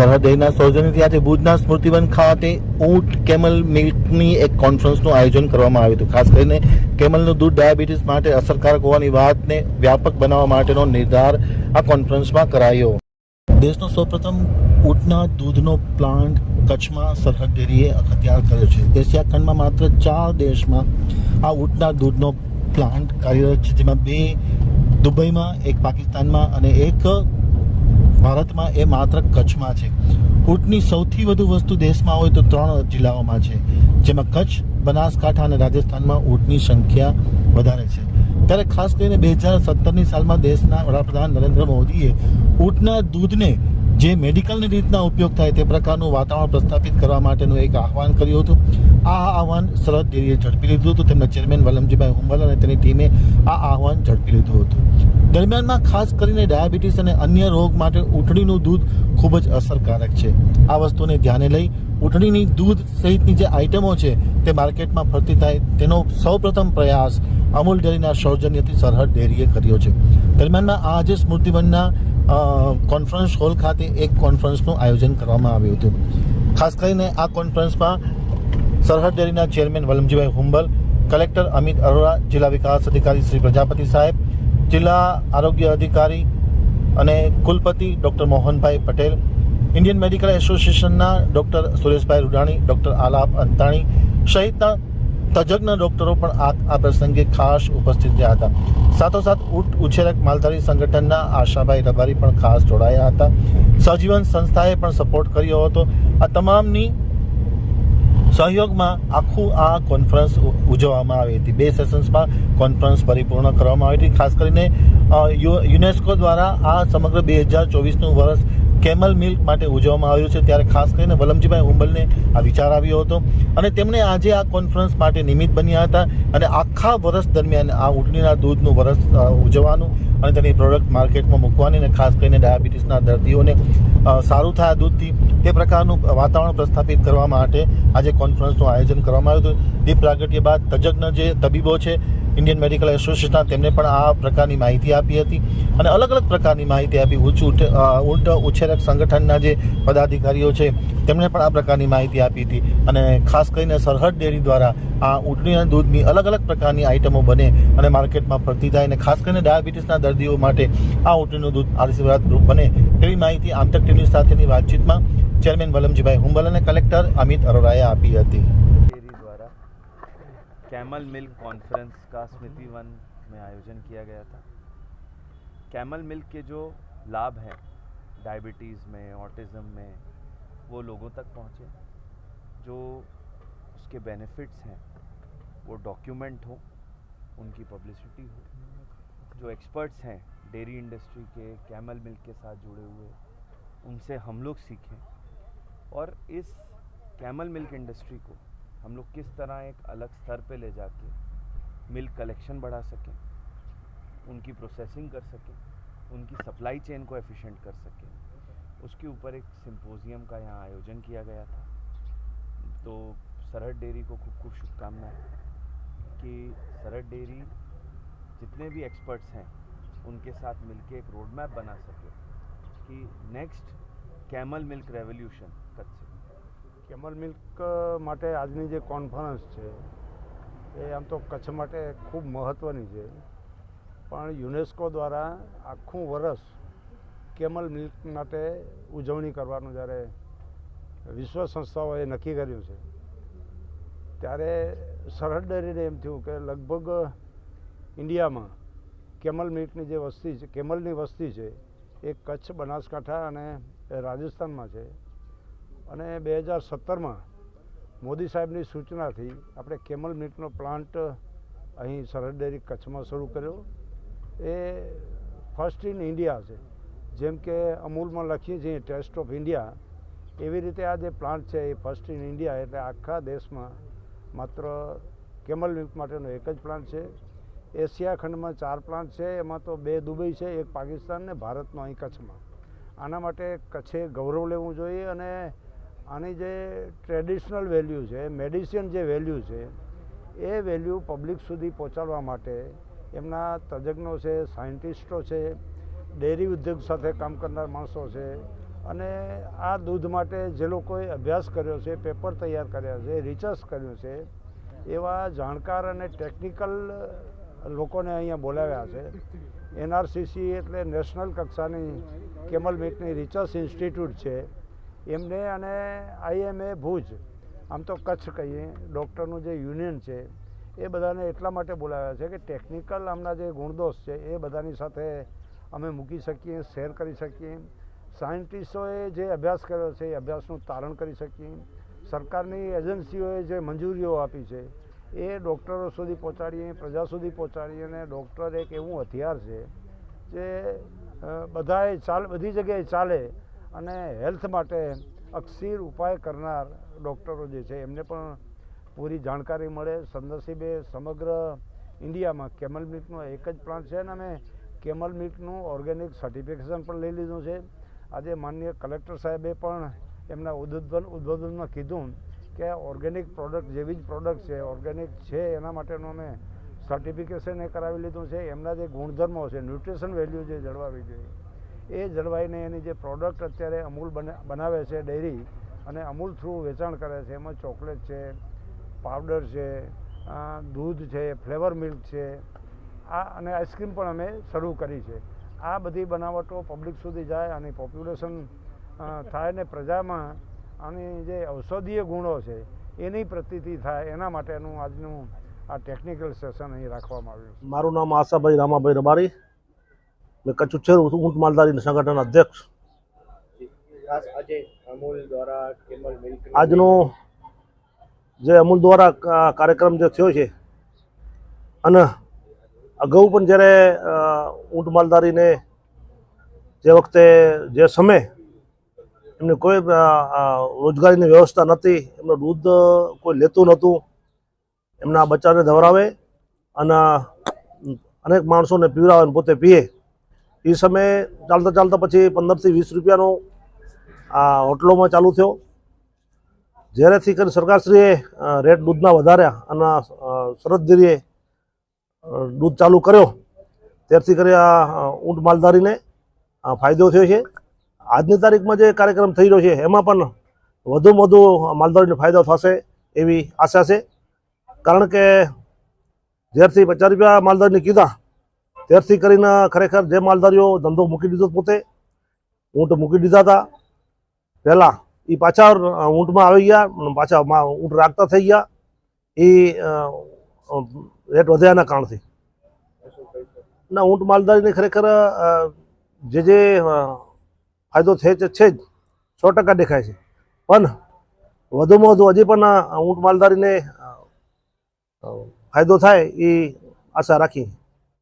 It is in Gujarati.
સરહદ ડેરીના સૌજન્યથી ભુજના સ્મૃતિવન ખાતે ઊંટ કેમલ મિલ્કની એક કોન્ફરન્સનું આયોજન કરવામાં આવ્યું હતું. ખાસ કરીને કેમલનું દૂધ ડાયાબિટીસ માટે અસરકારક હોવાની વાતને વ્યાપક બનાવવા માટેનો નિર્ધાર આ કોન્ફરન્સમાં કરાયો. દેશનો સૌપ્રથમ ઊંટના દૂધનો પ્લાન્ટ કચ્છમાં સરહદ ડેરીએ અખત્યાર કર્યો છે. એશિયા ખંડમાં માત્ર ચાર દેશમાં આ ઊંટના દૂધનો પ્લાન્ટ કાર્યરત છે. જેમાં બે દુબઈમાં, એક પાકિસ્તાનમાં અને એક ભારતમાં એ માત્ર કચ્છમાં છે. ઊંટની સૌથી વધુ વસ્તુ દેશમાં હોય તો ત્રણ જિલ્લાઓમાં છે. જેમાં કચ્છ, બનાસકાંઠા અને રાજસ્થાનમાં ઊંટની સંખ્યા વધારે છે. ત્યારે ખાસ કરીને બે હજાર સત્તરની સાલમાં દેશના વડાપ્રધાન નરેન્દ્ર મોદીએ ઊંટના દૂધને જે મેડિકલની રીતના ઉપયોગ થાય તે પ્રકારનું વાતાવરણ પ્રસ્થાપિત કરવા માટેનું એક આહવાન કર્યું હતું. આ આહવાન શરદ ડેરીએ ઝડપી લીધું હતું. તેમના ચેરમેન વલમજીભાઈ હુંબલ અને તેની ટીમે આ આહવાન ઝડપી લીધું હતું. દરમિયાનમાં ખાસ કરીને ડાયાબિટીસ અને અન્ય રોગ માટે ઊંટડીનું દૂધ ખૂબ જ અસરકારક છે. આ વસ્તુને ધ્યાને લઈ ઊંટડીની દૂધ સહિતની જે આઇટમો છે તે માર્કેટમાં ફરતી થાય તેનો સૌપ્રથમ પ્રયાસ અમૂલ ડેરીના સૌજન્યથી સરહદ ડેરીએ કર્યો છે. દરમિયાનમાં આજે સ્મૃતિવનના કોન્ફરન્સ હોલ ખાતે એક કોન્ફરન્સનું આયોજન કરવામાં આવ્યું હતું. ખાસ કરીને આ કોન્ફરન્સમાં સરહદ ડેરીના ચેરમેન વલમજીભાઈ હુંબલ, કલેક્ટર અમિત અરોરા, જિલ્લા વિકાસ અધિકારી શ્રી પ્રજાપતિ સાહેબ જિલ્લા આરોગ્ય અધિકારી અને કુલપતિ doctor Mohanbhai Patel, Indian medical એસોસિએશનના ડૉક્ટર સુરેશભાઈ રૂડાણી, ડૉક્ટર આલાપ અંતાણી સહિતના તજજ્ઞ ડૉક્ટરો પણ આ આ પ્રસંગે ખાસ ઉપસ્થિત રહ્યા હતા. સાથોસાથ ઊંટ ઉછેરક માલધારી સંગઠનના આશાભાઈ રબારી પણ ખાસ જોડાયા હતા. સજીવન સંસ્થાએ પણ સપોર્ટ કર્યો હતો. આ તમામની સહયોગમાં આખું આ કોન્ફરન્સ ઉજવવામાં આવી હતી. બે સેશન્સમાં કોન્ફરન્સ પરિપૂર્ણ કરવામાં આવી હતી. ખાસ કરીને યુનેસ્કો દ્વારા આ સમગ્ર બે હજાર ચોવીસનું વર્ષ કેમલ મિલ્ક માટે ઉજવવામાં આવ્યું છે. ત્યારે ખાસ કરીને વલમજીભાઈ હુંબલને આ વિચાર આવ્યો હતો. અને તેમણે આજે આ કોન્ફરન્સ માટે નિમિત્ત બન્યા હતા. અને આખા વર્ષ દરમિયાન આ ઊંટણીના દૂધનું વર્ષ ઉજવવાનું અને તેની પ્રોડક્ટ માર્કેટમાં મૂકવાની અને ખાસ કરીને ડાયાબિટીસના દર્દીઓને સારું થાય દૂધથી, તે પ્રકારનું વાતાવરણ પ્રસ્થાપિત કરવા માટે આજે કોન્ફરન્સનું આયોજન કરવામાં આવ્યું હતું. દીપ પ્રાગટ્ય બાદ તજજ્ઞ જે તબીબો છે ઇન્ડિયન મેડિકલ એસોસિએશનના તેમને પણ આ પ્રકારની માહિતી આપી હતી અને અલગ અલગ પ્રકારની માહિતી આપી. ઉચ્ચ ઊંટ ઉછેરક સંગઠનના જે પદાધિકારીઓ છે તેમણે પણ આ પ્રકારની માહિતી આપી હતી. અને ખાસ કરીને સરહદ ડેરી દ્વારા આ ઊંટણીના દૂધની અલગ અલગ પ્રકારની આઇટમો બને અને માર્કેટમાં ફરતી થાય અને ખાસ કરીને ડાયાબિટીસના દર્દીઓ માટે આ ઊંટણીનું દૂધ આશીર્વાદ રૂપ બને એવી માહિતી આમતક ટીવી સાથેની વાતચીતમાં ચેરમેન વલમજીભાઈ હુંબલ અને કલેક્ટર અમિત અરોરાએ આપી હતી डेयरी द्वारा कैमल मिल्क कॉन्फ्रेंस का स्मृति वन में आयोजन किया गया था कैमल मिल्क के जो लाभ हैं डायबिटीज़ में ऑटिज़म में वो लोगों तक पहुँचे जो उसके बेनिफिट्स हैं वो डॉक्यूमेंट हो, उनकी पब्लिसिटी हो। जो एक्सपर्ट्स हैं डेयरी इंडस्ट्री के कैमल मिल्क के साथ जुड़े हुए, उनसे हम लोग सीखें। और इस कैमल मिल्क इंडस्ट्री को हम लोग किस तरह एक अलग स्तर पे ले जाके मिल्क कलेक्शन बढ़ा सकें, उनकी प्रोसेसिंग कर सकें, उनकी सप्लाई चेन को एफिशिएंट कर सकें। उसके ऊपर एक सिंपोजियम का यहाँ आयोजन किया गया था। तो सरहद डेयरी को खूब खूब शुभकामनाएँ। कि सरहद डेयरी जितने भी एक्सपर्ट्स हैं उनके साथ मिलके एक रोड मैप बना सके कि next camel milk revolution Kutch से કેમલ મિલ્ક માટે આજની જે કોન્ફરન્સ છે એ આમ તો કચ્છ માટે ખૂબ મહત્ત્વની છે પણ યુનેસ્કો દ્વારા આખું વરસ કેમલ મિલ્ક માટે ઉજવણી કરવાનું જ્યારે વિશ્વ સંસ્થાઓએ નક્કી કર્યું છે ત્યારે સરહદ ડેરીને એમ થયું કે લગભગ ઇન્ડિયામાં કેમલ મિલ્કની જે વસ્તી છે, કેમલની વસ્તી છે, એ કચ્છ, બનાસકાંઠા અને રાજસ્થાનમાં છે. અને બે હજાર સત્તરમાં મોદી સાહેબની સૂચનાથી આપણે કેમલ મિલ્કનો પ્લાન્ટ અહીં સરહદ ડેરી કચ્છમાં શરૂ કર્યો. એ ફર્સ્ટ ઇન ઇન્ડિયા છે. જેમ કે અમૂલમાં લખીએ છીએ, ટેસ્ટ ઓફ ઇન્ડિયા. એવી રીતે આ જે પ્લાન્ટ છે એ ફર્સ્ટ ઇન ઇન્ડિયા, એટલે આખા દેશમાં માત્ર કેમલ મિલ્ક માટેનો એક જ પ્લાન્ટ છે. એશિયા ખંડમાં ચાર પ્લાન્ટ છે. એમાં તો બે દુબઈ છે, એક પાકિસ્તાન ને ભારતનો અહીં કચ્છમાં. આના માટે કચ્છે ગૌરવ લેવું જોઈએ અને આની જે ટ્રેડિશનલ વેલ્યુ છે મેડિસિન જે વેલ્યુ છે, એ વેલ્યુ પબ્લિક સુધી પહોંચાડવા માટે એમના તજજ્ઞો છે સાયન્ટિસ્ટો છે, ડેરી ઉદ્યોગ સાથે કામ કરનાર માણસો છે અને આ દૂધ માટે જે લોકોએ અભ્યાસ કર્યો છે, પેપર તૈયાર કર્યા છે રિસર્ચ કર્યું છે, એવા જાણકાર અને ટેકનિકલ લોકોને અહીંયા બોલાવ્યા છે. એનઆરસીસી એટલે નેશનલ કક્ષાની કેમલ મિટની રિસર્ચ ઇન્સ્ટિટ્યૂટ છે. એમને અને આઈએમએ ભુજ, આમ તો કચ્છ કહીએ ડૉક્ટરનું જે યુનિયન છે, એ બધાને એટલા માટે બોલાવ્યા છે કે ટેકનિકલ આમના જે ગુણદોષ છે, એ બધાની સાથે અમે મૂકી શકીએ શેર કરી શકીએ. સાયન્ટિસ્ટોએ જે અભ્યાસ કર્યો છે, એ અભ્યાસનું તારણ કરી શકીએ. સરકારની એજન્સીઓએ જે મંજૂરીઓ આપી છે, એ ડૉક્ટરો સુધી પહોંચાડીએ, પ્રજા સુધી પહોંચાડીએ અને ડૉક્ટર એક એવું હથિયાર છે જે બધાએ ચાલ, બધી જગ્યાએ ચાલે અને હેલ્થ માટે અક્ષીર ઉપાય કરનાર ડૉક્ટરો જે છે, એમને પણ પૂરી જાણકારી મળે. સદનસીબે સમગ્ર ઇન્ડિયામાં કેમલ મિલ્કનો એક જ પ્લાન્ટ છે અને અમે કેમલ મિલ્કનું ઓર્ગેનિક સર્ટિફિકેશન પણ લઈ લીધું છે. આજે માનનીય કલેક્ટર સાહેબે પણ એમના ઉદ્બોધન, ઉદ્બોધનમાં કીધું કે ઓર્ગેનિક પ્રોડક્ટ જેવી જ પ્રોડક્ટ છે, ઓર્ગેનિક છે, એના માટેનું અમે સર્ટિફિકેશન એ કરાવી લીધું છે. એમના જે ગુણધર્મો છે ન્યુટ્રિશન વેલ્યુ જે જળવાવી જોઈએ, એ જળવાઈને એની જે પ્રોડક્ટ અત્યારે અમૂલ બને, બનાવે છે ડેરી અને અમૂલ થ્રુ વેચાણ કરે છે. એમાં ચોકલેટ છે પાવડર છે દૂધ છે ફ્લેવર મિલ્ક છે. આ અને આઈસ્ક્રીમ પણ અમે શરૂ કરી છે. આ બધી બનાવટો પબ્લિક સુધી જાય અને પોપ્યુલેશન થાય ને પ્રજામાં આની જે ઔષધીય ગુણો છે, એની પ્રતીતિ થાય, એના માટેનું આજનું આ ટેકનિકલ સેશન અહીં રાખવામાં આવ્યું મારું નામ આશાભાઈ રામાભાઈ રબારી. મેં કચ્છ ઉછેર ઊંટ માલધારી સંગઠન અધ્યક્ષ. આજનો જે અમૂલ દ્વારા કાર્યક્રમ જે થયો છે, અને અગાઉ પણ જ્યારે ઊંટ માલધારીને જે વખતે જે સમય એમને કોઈ રોજગારીની વ્યવસ્થા નહોતી એમનું દૂધ કોઈ લેતું નહોતું એમના બચ્ચાને ધવરાવે અને અનેક માણસોને પીવડાવે અને પોતે પીએ. એ સમયે ચાલતા ચાલતા પછી પંદરથી વીસ રૂપિયાનો આ હોટલોમાં ચાલુ થયો. જ્યારેથી કરી સરકારશ્રીએ રેટ દૂધના વધાર્યા અને અ, સરહદગીરીએ દૂધ ચાલુ કર્યો. ત્યારથી કરી આ ઊંટ માલધારીને ફાયદો થયો છે. આજની તારીખમાં જે કાર્યક્રમ થઈ રહ્યો છે, એમાં પણ વધુમાં વધુ માલધારીને ફાયદો થશે એવી આશા છે. કારણ કે જ્યારથી પચાસ રૂપિયા માલધારીને કીધા, ત્યારથી કરીને ખરેખર જે માલધારીઓ ધંધો મૂકી દીધો પોતે, ઊંટ મૂકી દીધા હતા. પહેલાં એ પાછા ઊંટમાં આવી ગયા પાછા ઊંટ રાખતા થઈ ગયા. એ રેટ વધ્યાના કારણથી. ના ઊંટ માલધારીને ખરેખર જે જે ફાયદો છે છે જ. સો ટકા દેખાય છે. પણ વધુમાં વધુ હજી પણ ઊંટ અ, ફાયદો થાય એ આશા રાખી